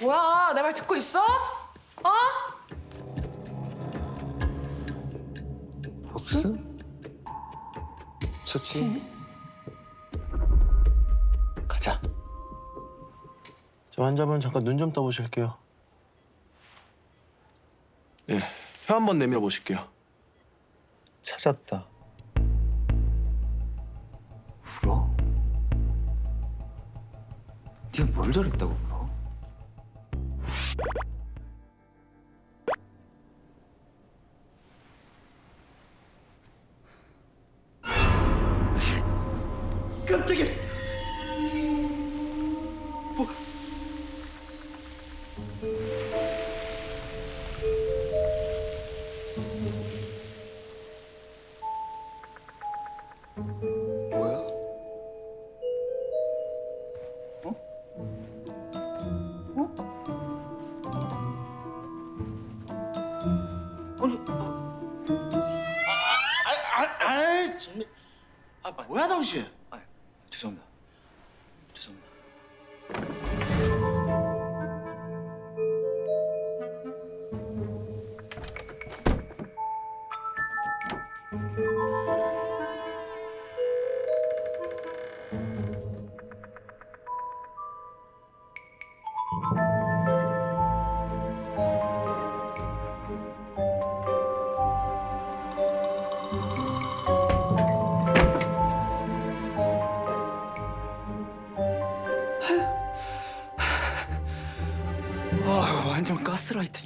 뭐야, 내 말 듣고 있어? 어? 보스? 좋지. 가자. 저 환자분 잠깐 눈 좀 떠보실게요. 예, 혀 한 번 내밀어 보실게요. 찾았다. 울어? 네가 뭘 잘했다고 울어? 깜짝이야! 아, 뭐야 당신? 아, 죄송합니다.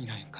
가스라이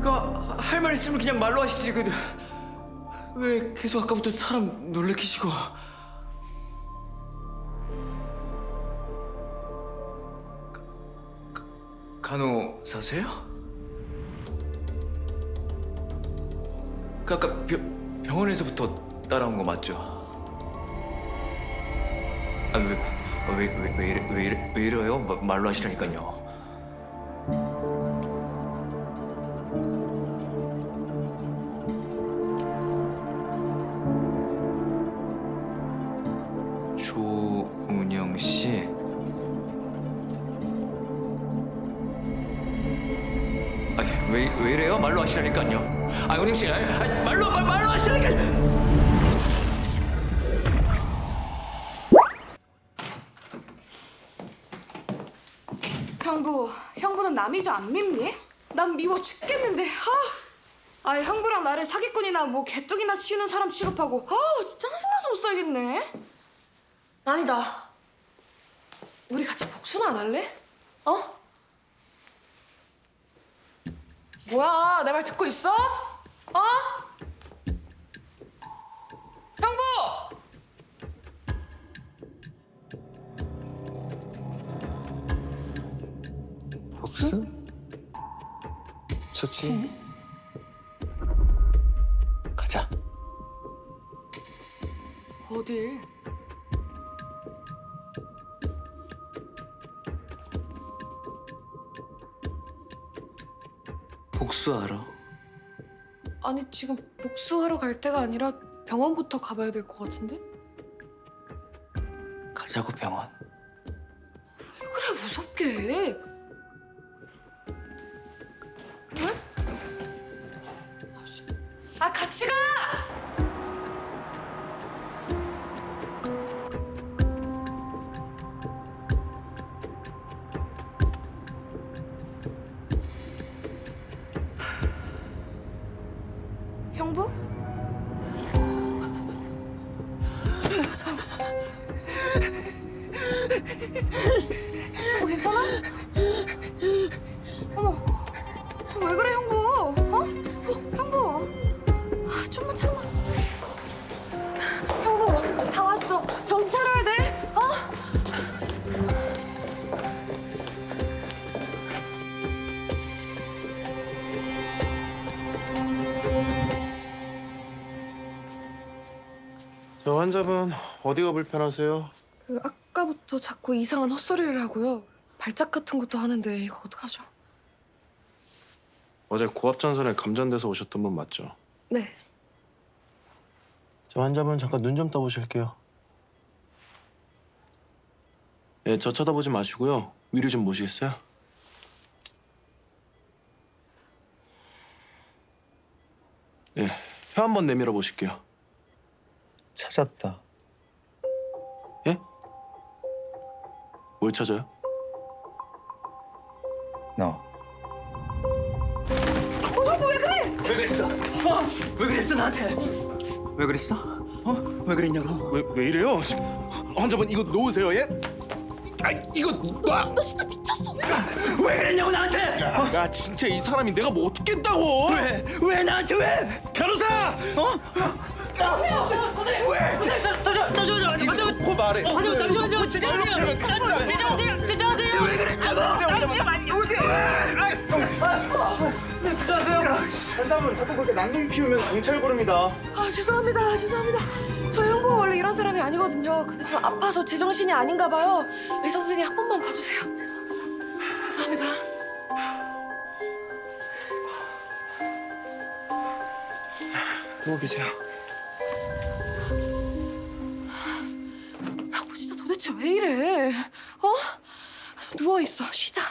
그할 말 있으면 그냥 말로 하시지. 그, 왜 계속 아까부터 사람 놀래키시고. 간호사세요? 그 아까 병, 병원에서부터 따라온 거 맞죠? 아왜왜 왜 왜, 이래 왜 이래 왜 이래요? 마- 말로 하시라니까요. 하시라니까요. 아 은영 씨, 아니, 아니, 말로 말, 말로 하시라니까. 형부, 형부는 남이죠 안 밉니? 난 미워 죽겠는데. 아, 아 형부랑 나를 사기꾼이나 뭐 개쪽이나 치우는 사람 취급하고. 아, 진짜 짜증나서 못 살겠네. 아니다. 우리 같이 복수나 안 할래? 어? 뭐야, 내 말 듣고 있어? 어? 형부! 보스? 좋지. 가자. 어딜? 복수하러. 아니 지금 복수하러 갈 때가 아니라 병원부터 가봐야 될 것 같은데? 가자고 병원. 왜 그래 무섭게 해? 왜? 아 같이 가! 환자분 어디가 불편하세요? 그 아까부터 자꾸 이상한 헛소리를 하고요 발작 같은 것도 하는데 이거 어떡하죠? 어제 고압전선에 감전돼서 오셨던 분 맞죠? 네 저 환자분 잠깐 눈 좀 떠보실게요. 예, 저 쳐다보지 마시고요. 위로 좀 모시겠어요? 예, 혀 한번 내밀어 보실게요. 찾았다. 예? 뭘 찾아요? 너. 왜 그랬어? 어? 왜 그랬어 나한테? 왜 그랬어? 어? 왜 그랬냐고? 왜, 왜 이래요? 환자분 이거 놓으세요, 예? 아, 이거 놔! 너 진짜 미쳤어 왜 그랬냐고 나한테? 야, 진짜 이 사람이 내가 뭐 어떻겠다고? 왜? 왜 나한테 왜? 변호사! 어? 왜? 잠시만요. 그 말해. 잠시만요. 진정하세요. 잠시만요. 진정하세요 왜 그랬냐고? 잠시만요. 환자분 자꾸 그렇게 난동 피우면 경찰 부릅니다. 아 죄송합니다 죄송합니다 저 형부가 원래 이런 사람이 아니거든요 근데 지금 아파서 제정신이 아닌가 봐요 의사 선생님 한 번만 봐주세요 죄송합니다 죄송합니다 누워 계세요. 도대체 왜 이래 어? 누워 있어 쉬자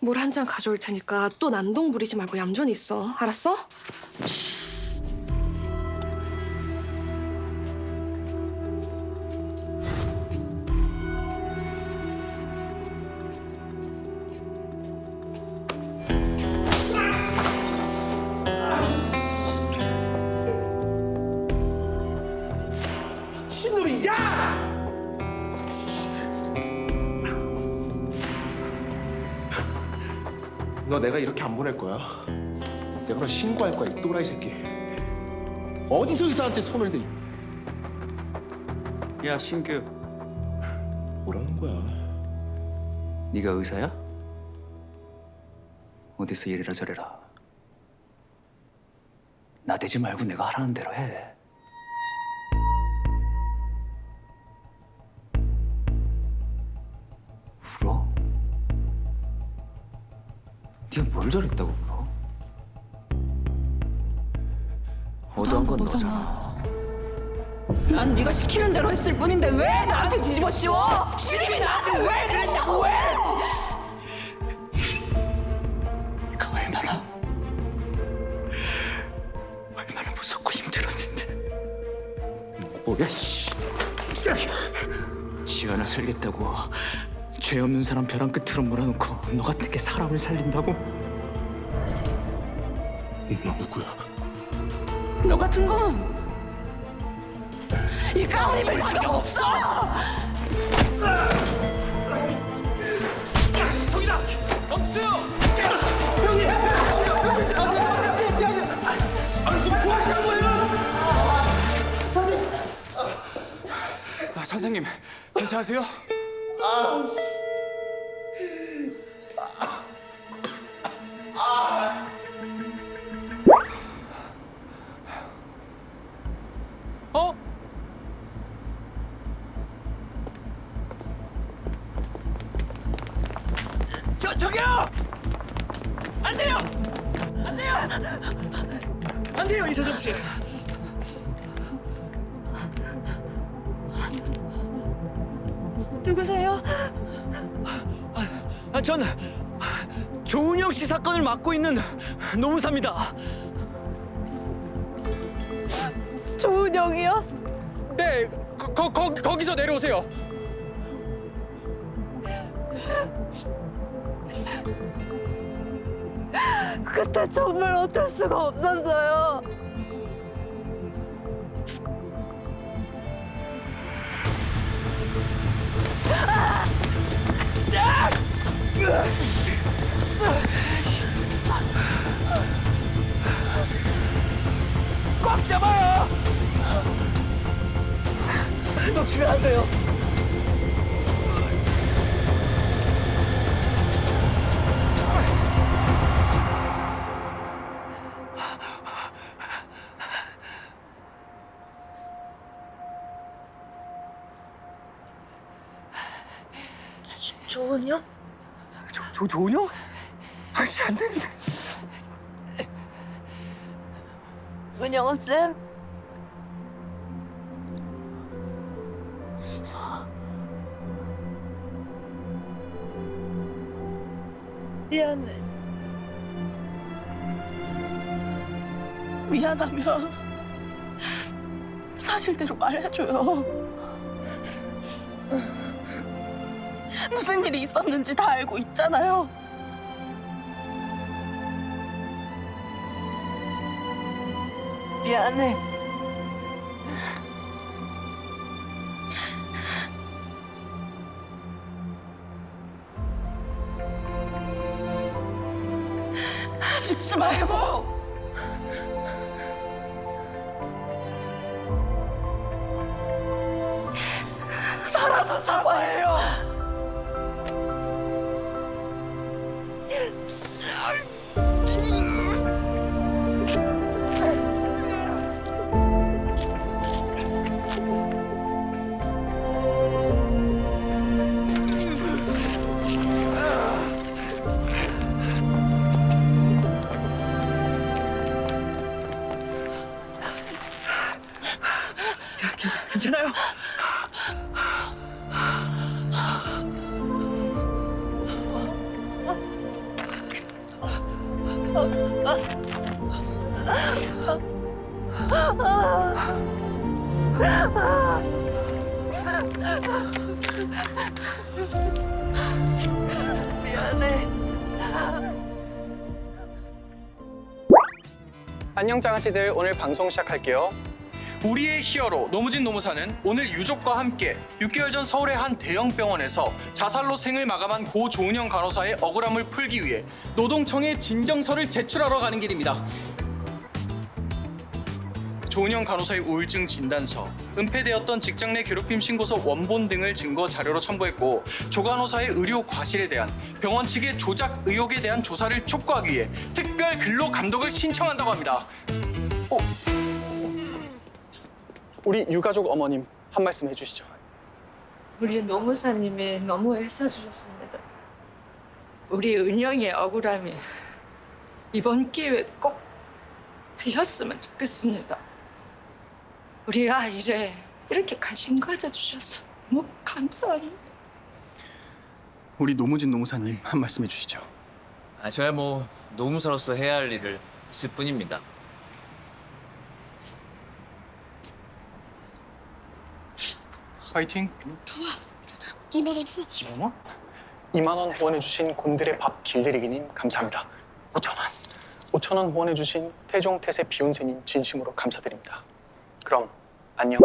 물 한 잔 가져올 테니까 또 난동 부리지 말고 얌전히 있어 알았어? 내가 이렇게 안 보낼 거야. 내가 너 신고할 거야, 이 또라이 새끼. 어디서 의사한테 손을 대? 야 신규, 뭐라는 거야? 네가 의사야? 어디서 이래라 저래라. 나대지 말고 내가 하라는 대로 해. 뭘 잘했다고 울어? 어떠한 건 너잖아. 난 네가 시키는 대로 했을 뿐인데 왜 나한테 뒤집어 씌워? 신임이 나한테 왜 그랬냐고 왜? 내가 얼마나 얼마나 무섭고 힘들었는데 뭐야 씨 지하나 살겠다고 죄 없는 사람 벼랑 끝으로 몰아놓고 너 같은 게 사람을 살린다고? 너 누구야? 너 같은 건 이 가운 입을 자격 없어. 저기다! 엄수요! 아, 선생님 괜찮으세요? 어? 저 저기요! 안 돼요! 안 돼요! 안 돼요 이서정 씨. 누구세요? 아, 전 조은영 씨 사건을 맡고 있는 노무사입니다. 조은영이요? 네, 거, 거, 거, 거기서 내려오세요. 그때 정말 어쩔 수가 없었어요. 꽉 잡아요. 놓치면 안 돼요. 조, 조 조은영? 아씨 안 되는데. 은영아 쌤? 미안해. 미안하면 사실대로 말해줘요. 무슨 일이 있었는지 다 알고 있잖아요. 미안해. 죽지 말고. 안해. 안녕 장아찌들 오늘 방송 시작할게요. 우리의 히어로 노무진 노무사는 오늘 유족과 함께 6개월 전 서울의 한 대형 병원에서 자살로 생을 마감한 고 조은영 간호사의 억울함을 풀기 위해 노동청에 진정서를 제출하러 가는 길입니다. 조은영 간호사의 우울증 진단서, 은폐되었던 직장 내 괴롭힘 신고서 원본 등을 증거 자료로 첨부했고 조 간호사의 의료 과실에 대한 병원 측의 조작 의혹에 대한 조사를 촉구하기 위해 특별 근로 감독을 신청한다고 합니다. 어? 우리 유가족 어머님 한 말씀 해주시죠. 우리 노무사님이 너무 애써주셨습니다. 우리 은영의 억울함이 이번 기회에 꼭 풀렸으면 좋겠습니다. 우리 아이를 이렇게 관심 가져주셔서 너무 감사합니다. 우리 노무진 노무사님 한 말씀 해주시죠. 아, 저야 뭐 노무사로서 해야 할 일을 했을 뿐입니다. 파이팅. 2만 원 주. 2만 원? 2만 원 후원해주신 곤드레 밥 길들이기님 감사합니다. 5천 원. 5천 원 후원해주신 태종 태세 비욘세님 진심으로 감사드립니다. 그럼 안녕.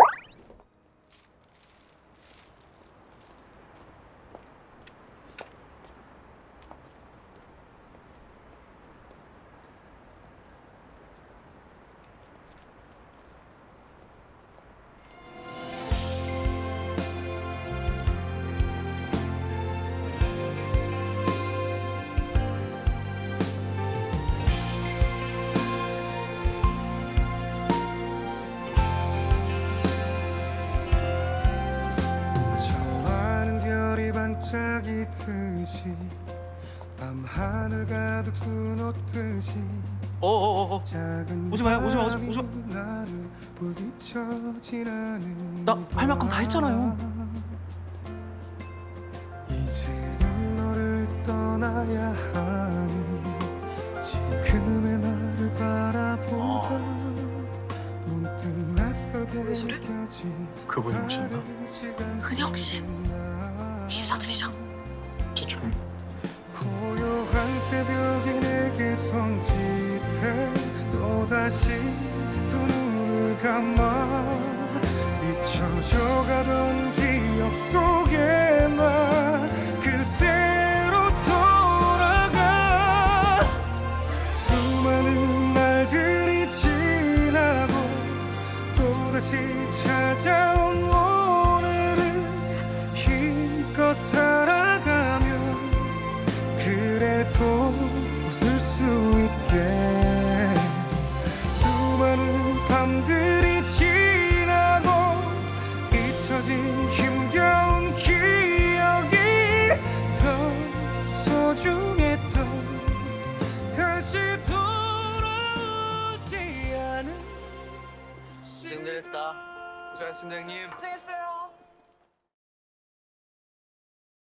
있듯이 밤하늘 가득 수놓듯이 어, 어, 어. 어어어어 오지 마요, 오지 마, 오지 마, 나할 만큼 다 했잖아요. 이제는 너를 떠나야 하는 지금의 나를 바라보자 문득 낯설게 느껴진 그분이 오셨나? 근혁 씨 기사들이죠. 새벽에 내게 손짓해 또다시 두 눈을 감아 잊혀져가던 기억 속에만 그대로 돌아가. 수많은 날들이 지나고 또다시 찾아온 오 고생하셨습니다 형님. 고생했어요.